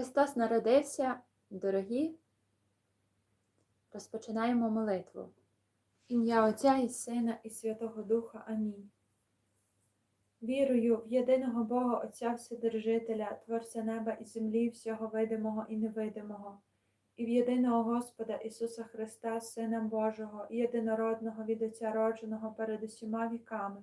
Христос народився, дорогі. Розпочинаємо молитву. Ім'я Отця і Сина, і Святого Духа. Амінь. Вірую в єдиного Бога Отця Вседержителя, Творця неба і землі, всього видимого і невидимого, і в єдиного Господа Ісуса Христа, Сина Божого, єдинородного від Отця родженого перед усіма віками,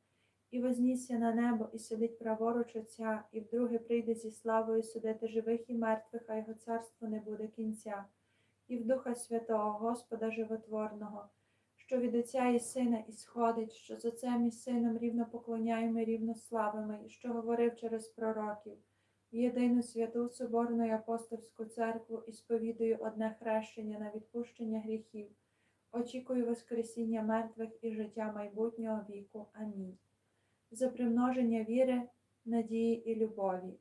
і вознісся на небо, і сидить праворуч Отця, і вдруге прийде зі славою судити живих і мертвих, а його царство не буде кінця, і в Духа Святого, Господа Животворного, що від Отця і Сина ісходить, що з Отцем і Сином рівно поклоняємо і рівно славимо, і що говорив через пророків, єдину святу Соборну і апостольську церкву і сповідую одне хрещення на відпущення гріхів. Очікую Воскресіння мертвих і життя майбутнього віку. Амінь. За примноження віри, надії і любові.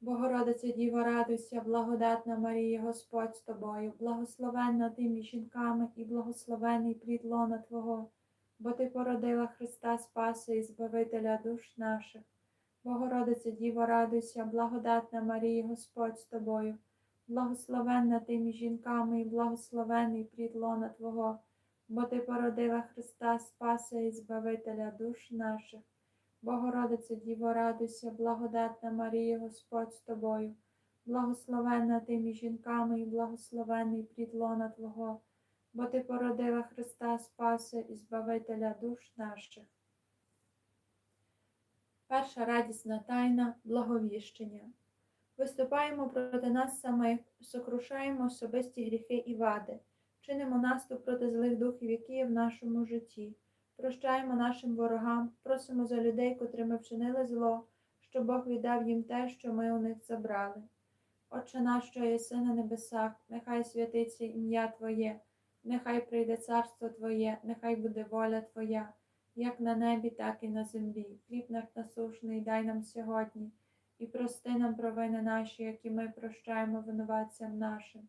Богородиця Діво, радуйся, благодатна Марія, Господь з тобою, благословенна ти між жінками і благословений плід лона Твого, бо Ти породила Христа Спаса і Збавителя душ наших. Богородиця Діво, радуйся, благодатна Марія, Господь з тобою, благословенна ти жінками і благословений плід лона Твого, бо Ти породила Христа Спаса і Збавителя душ наших. Богородице Діво, радуйся, благодатна Марія, Господь з тобою, благословенна ти між жінками і благословений плід Твого, бо Ти породила Христа Спаса і Збавителя душ наших. Перша радісна тайна благовіщення. Виступаємо проти нас самих, сокрушаємо особисті гріхи і вади, чинимо наступ проти злих духів, які є в нашому житті. Прощаємо нашим ворогам, просимо за людей, котрі ми вчинили зло, щоб Бог віддав їм те, що ми у них забрали. Отче наш, що єси на небесах, нехай святиться ім'я Твоє, нехай прийде царство Твоє, нехай буде воля Твоя, як на небі, так і на землі. Хліб наш насушний дай нам сьогодні, і прости нам провини наші, які ми прощаємо винуватцям нашим.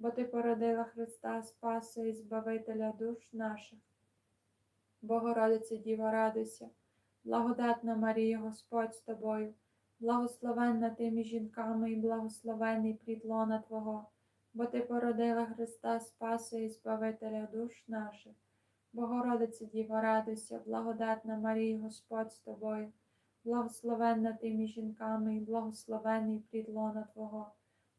бо Ти породила Христа Спаса і Збавителя душ наших. Богородице Діво, радуйся, Благодатна Марія, Господь з тобою, благословенна ти між жінками і благословений плід Твого, бо Ти породила Христа Спаса і Збавителя душ наших. Богородице Діво, радуйся, благодатна Марія, Господь з тобою, благословенна ти між жінками і благословений плід лона Твого,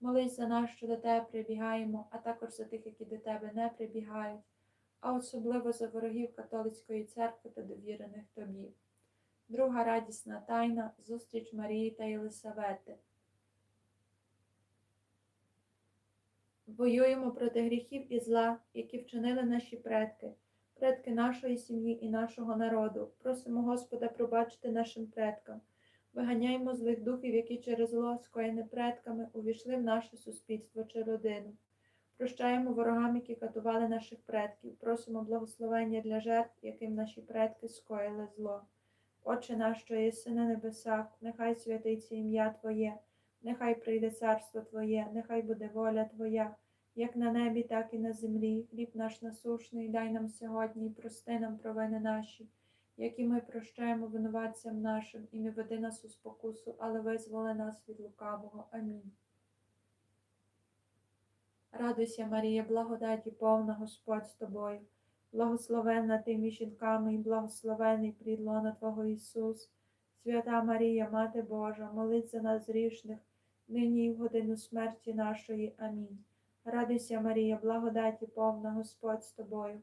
Молись за нас, що до тебе прибігаємо, а також за тих, які до тебе не прибігають, а особливо за ворогів католицької церкви та довірених тобі. Друга радісна тайна зустріч Марії та Єлисавети. Воюємо проти гріхів і зла, які вчинили наші предки, предки нашої сім'ї і нашого народу. Просимо Господа пробачити нашим предкам. Виганяємо злих духів, які через зло, скоєне предками, увійшли в наше суспільство чи родину. Прощаємо ворогам, які катували наших предків, просимо благословення для жертв, яким наші предки скоїли зло. Отче наш, що єси на небесах, нехай святиться ім'я Твоє, нехай прийде царство Твоє, нехай буде воля Твоя, як на небі, так і на землі. Хліб наш насушний, дай нам сьогодні, і прости нам провини наші які ми прощаємо винуватцям нашим, і не веди нас у спокусу, але визволи нас від лукавого. Амінь. Радуйся, Марія, благодаті повна Господь з тобою, благословенна ти між жінками і благословений плід лона Твого Ісус. Свята Марія, Мати Божа, молись за нас грішних, нині і в годину смерті нашої. Амінь. Радуйся, Марія, благодаті повна Господь з тобою.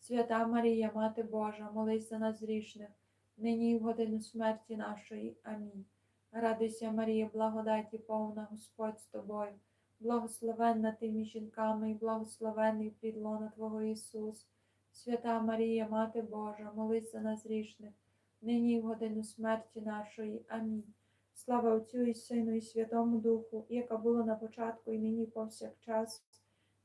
Свята Марія, Мати Божа, молись за нас грішних, нині і в годину смерті нашої. Амінь. Радуйся, Марія, благодаті повна Господь з тобою, благословенна ти між жінками і благословений плід лона Твого Ісус. Свята Марія, Мати Божа, молись за нас грішних, нині і в годину смерті нашої. Амінь. Слава Отцю і Сину, і Святому Духу, яка була на початку, і нині повсякчас,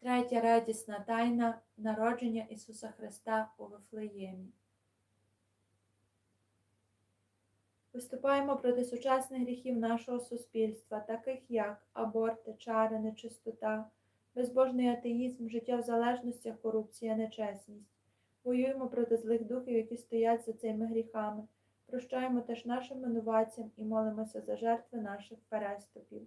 Третя радісна тайна народження Ісуса Христа у Вифлеємі. Виступаємо проти сучасних гріхів нашого суспільства, таких як аборти, чари, нечистота, безбожний атеїзм, життя в залежностях, корупція, нечесність. Воюємо проти злих духів, які стоять за цими гріхами. Прощаємо теж нашим винуватцям і молимося за жертви наших переступів.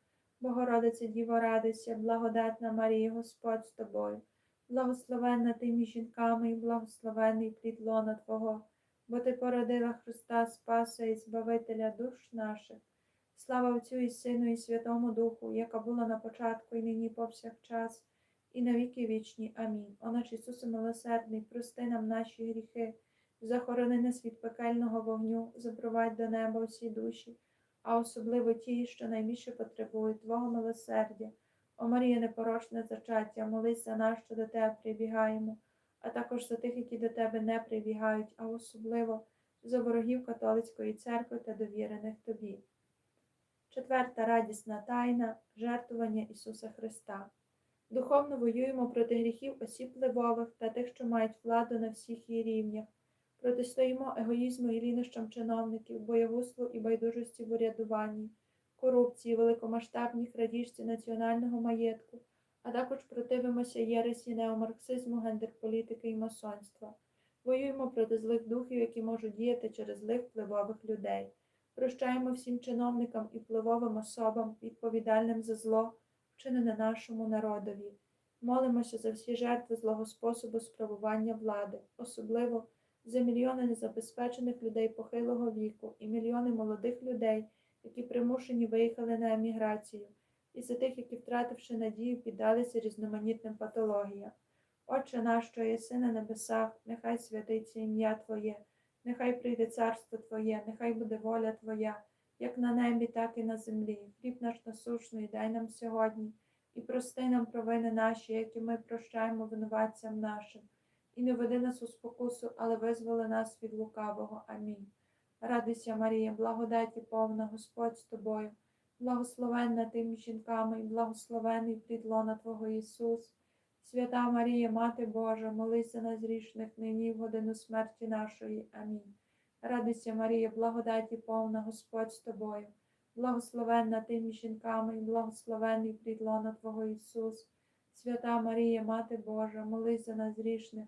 Богородице Діво, радуйся, благодатна Марія, Господь з тобою, благословенна ти між жінками і благословений плід лона Твого, бо Ти породила Христа Спаса і Збавителя душ наших. Слава Отцю і Сину, і Святому Духу, яка була на початку, і нині повсякчас, і на віки вічні. Амінь. О наш Ісусе милосердний, прости нам наші гріхи, захорони нас від пекельного вогню, запровадь до неба усі душі, а особливо ті, що найбільше потребують Твого милосердя. О Марія, непорочне зачаття, молись за нас, що до Тебе прибігаємо, а також за тих, які до Тебе не прибігають, а особливо за ворогів католицької церкви та довірених Тобі. Четверта радісна тайна жертвування Ісуса Христа. Духовно воюємо проти гріхів осіб впливових та тих, що мають владу на всіх її рівнях. Протистоїмо егоїзму і лінощам чиновників, боягузтву і байдужості в урядуванні, корупції, великомасштабній крадіжці національного маєтку, а також противимося єресі неомарксизму, гендерполітики і масонства. Воюємо проти злих духів, які можуть діяти через злих впливових людей. Прощаємо всім чиновникам і впливовим особам, відповідальним за зло, вчинене нашому народові. Молимося за всі жертви злого способу справування влади, особливо за мільйони незабезпечених людей похилого віку і мільйони молодих людей, які примушені виїхали на еміграцію, і за тих, які, втративши надію, піддалися різноманітним патологіям. Отче наш, що єси на небесах, нехай святиться ім'я Твоє. Нехай прийде царство Твоє, нехай буде воля Твоя, як на небі, так і на землі. Хліб наш насушний дай нам сьогодні, і прости нам провини наші, які ми прощаємо винуватцям нашим. І не веди нас у спокусу, але визволи нас від лукавого. Амінь. Радуйся, Марія, благодаті повна, Господь з тобою, благословенна ти між жінками, і благословений плід лона Твого Ісус. Свята Марія, Мати Божа, молись за нас грішних нині і в годину смерті нашої. Амінь. Радуйся, Марія, благодаті повна, Господь з тобою, благословенна ти між жінками, і благословений плід лона Твого Ісус. Свята Марія, Мати Божа, молись за нас грішних,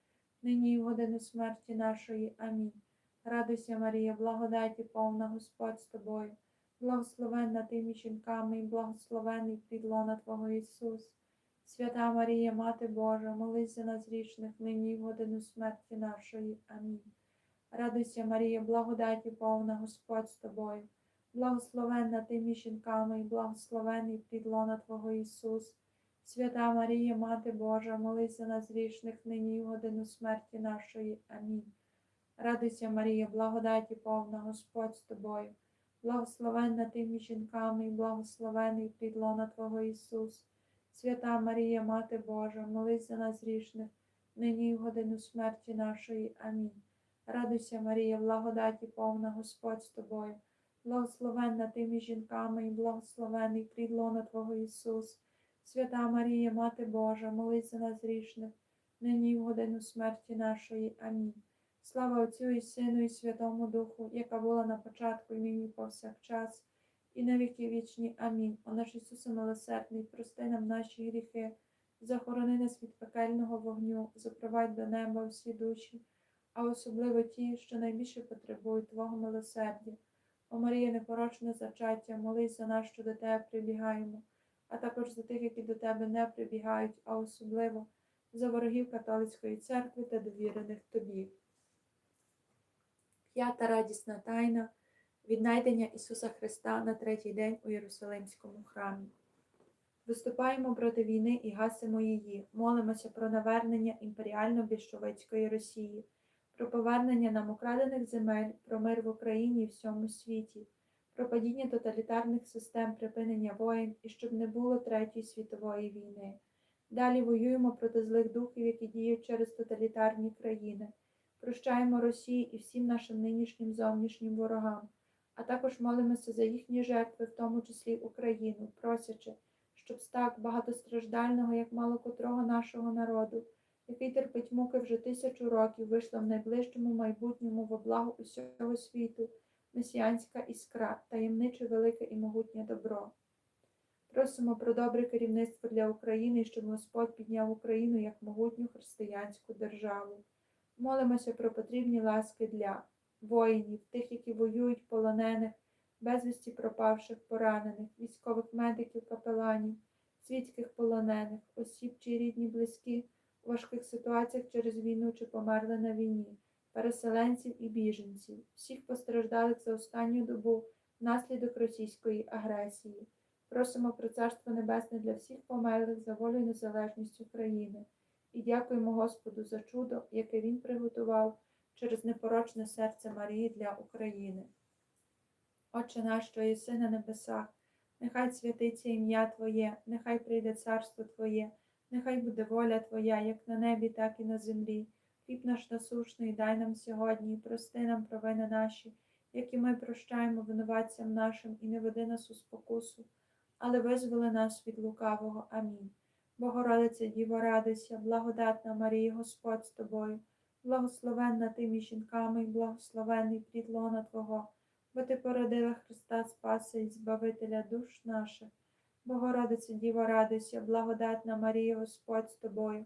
нині і в годину смерті нашої. Амінь. Радуйся, Марія, благодаті повна Господь з тобою. Благословенна ти між жінками, і благословений плід лона Твого Ісус. Свята Марія, Мати Божа, молись за нас грішних, нині і в годину смерті нашої. Амінь. Радуйся, Марія, благодаті повна Господь з тобою. Благословенна ти між жінками, і благословений плід лона Твого Ісус. Свята Марія, Мати Божа, молись за нас грішних, нині і в годину смерті нашої. Амінь. Радуйся, Марія, благодаті повна Господь з тобою. Благословенна ти між жінками, і благословений плід лона Твого Ісус. Свята Марія, Мати Божа, молись за нас грішних, нині і в годину смерті нашої. Амінь. Радуйся, Марія, благодаті повна Господь з тобою. Благословенна ти між жінками, і благословений плід лона Твого Ісус. Свята Марія, Мати Божа, молись за нас грішних, нині і в годину смерті нашої. Амінь. Слава Отцю і Сину, і Святому Духу, яка була на початку, і нині повсякчас, і на віки вічні. Амінь. О наш Ісусе милосердний, прости нам наші гріхи, захорони нас від пекельного вогню, запровадь до неба всі душі, а особливо ті, що найбільше потребують Твого милосердя. О Марія, непорочне зачаття, молись за нас, що до Тебе прибігаємо, а також за тих, які до Тебе не прибігають, а особливо за ворогів католицької церкви та довірених Тобі. П'ята радісна тайна віднайдення Ісуса Христа на третій день у Єрусалимському храмі. Виступаємо проти війни і гасимо її, молимося про навернення імперіально-більшовицької Росії, про повернення нам украдених земель, про мир в Україні і всьому світі, про падіння тоталітарних систем припинення воєн і щоб не було Третьої світової війни. Далі воюємо проти злих духів, які діють через тоталітарні країни. Прощаємо Росії і всім нашим нинішнім зовнішнім ворогам, а також молимося за їхні жертви, в тому числі Україну, просячи, щоб з так багатостраждального, як мало котрого нашого народу, який терпить муки вже тисячу років, вийшла в найближчому майбутньому во благо усього світу, месіанська іскра, таємниче велике і могутнє добро. Просимо про добре керівництво для України, щоб Господь підняв Україну як могутню християнську державу. Молимося про потрібні ласки для воїнів, тих, які воюють, полонених, безвісті пропавших, поранених, військових медиків, капеланів, світських полонених, осіб, чиї рідні близькі у важких ситуаціях через війну чи померли на війні, переселенців і біженців, всіх постраждалих за останню добу внаслідок російської агресії. Просимо про царство небесне для всіх померлих за волю і незалежність України. І дякуємо Господу за чудо, яке Він приготував через непорочне серце Марії для України. Отче наш, що єси на небесах, нехай святиться ім'я Твоє, нехай прийде царство Твоє, нехай буде воля Твоя, як на небі, так і на землі. Хліб наш насушний дай нам сьогодні, і прости нам провини наші, які ми прощаємо винуватцям нашим, і не веди нас у спокусу, але визволи нас від лукавого. Амінь. Богородице Діво, радуйся, благодатна Марія, Господь з тобою, благословенна ти між жінками, і благословений плід лона Твого, бо ти породила Христа Спаса і Збавителя душ наших. Богородице Діво, радуйся, благодатна Марія, Господь з тобою,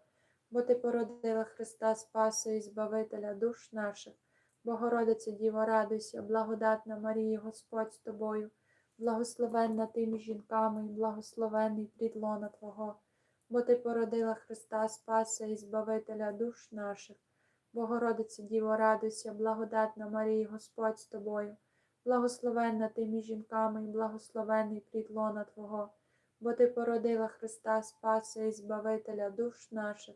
бо ти породила Христа Спаса і Збавителя душ наших. Богородице Діво, радуйся, благодатна Марія, Господь з тобою, благословенна ти між жінками, і благословений плід Твого, бо Ти породила Христа Спаса і Збавителя душ наших. Богородице Діво, радуйся, благодатна Марія, Господь з тобою, благословенна ти між жінками, і благословений плід Твого, бо Ти породила Христа Спаса і Збавителя душ наших.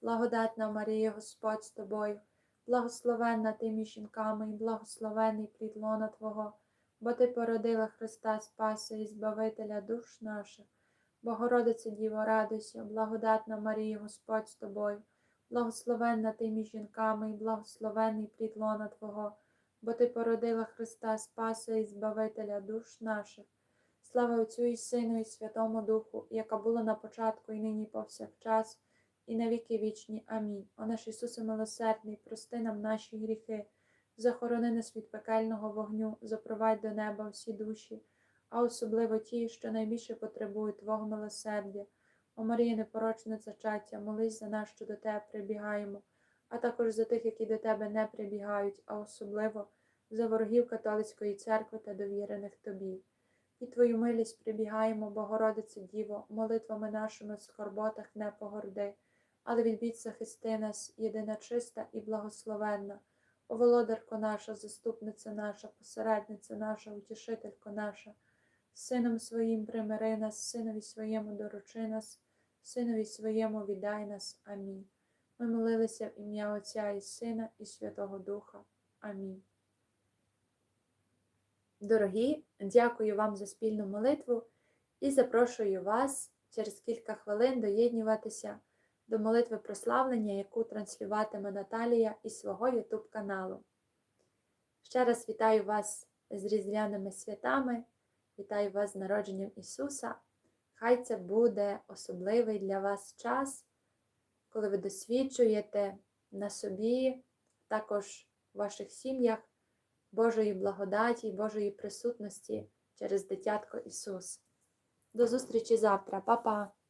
благодатна Марія, Господь з тобою, благословенна ти між жінками, і благословений плід лона Твого, бо Ти породила Христа Спаса і Збавителя душ наших. Богородице Діво, радуйся, благодатна Марія, Господь з тобою, благословенна ти між жінками, і благословений плід лона Твого, бо Ти породила Христа Спаса і Збавителя душ наших. Слава Отцю і Сину, і Святому Духу, яка була на початку, і нині повсякчас, і на віки вічні. Амінь. О наш Ісусе милосердний, прости нам наші гріхи, захорони нас від пекельного вогню, запровадь до неба всі душі, а особливо ті, що найбільше потребують Твого милосердя. О Марія, непорочне зачаття, молись за нас, що до Тебе прибігаємо, а також за тих, які до Тебе не прибігають, а особливо за ворогів католицької церкви та довірених Тобі. І Твою милість прибігаємо, Богородице Діво, молитвами нашими в скорботах не погорди, але від бід захисти нас, єдина чиста і благословенна, О, володарко наша, заступниця наша, посередниця наша, утішителько наша, Сином своїм примири нас, Синові своєму доручи нас, Синові своєму віддай нас. Амінь. Ми молилися в ім'я Отця і Сина, і Святого Духа. Амінь. Дорогі, дякую вам за спільну молитву і запрошую вас через кілька хвилин доєднюватися до молитви прославлення, яку транслюватиме Наталія із свого YouTube каналу. Ще раз вітаю вас з різдвяними святами, вітаю вас з народженням Ісуса. Хай це буде особливий для вас час, коли ви досвідчуєте на собі, також в ваших сім'ях. Божої благодаті, Божої присутності через дитятко Ісус. До зустрічі завтра, Па-па!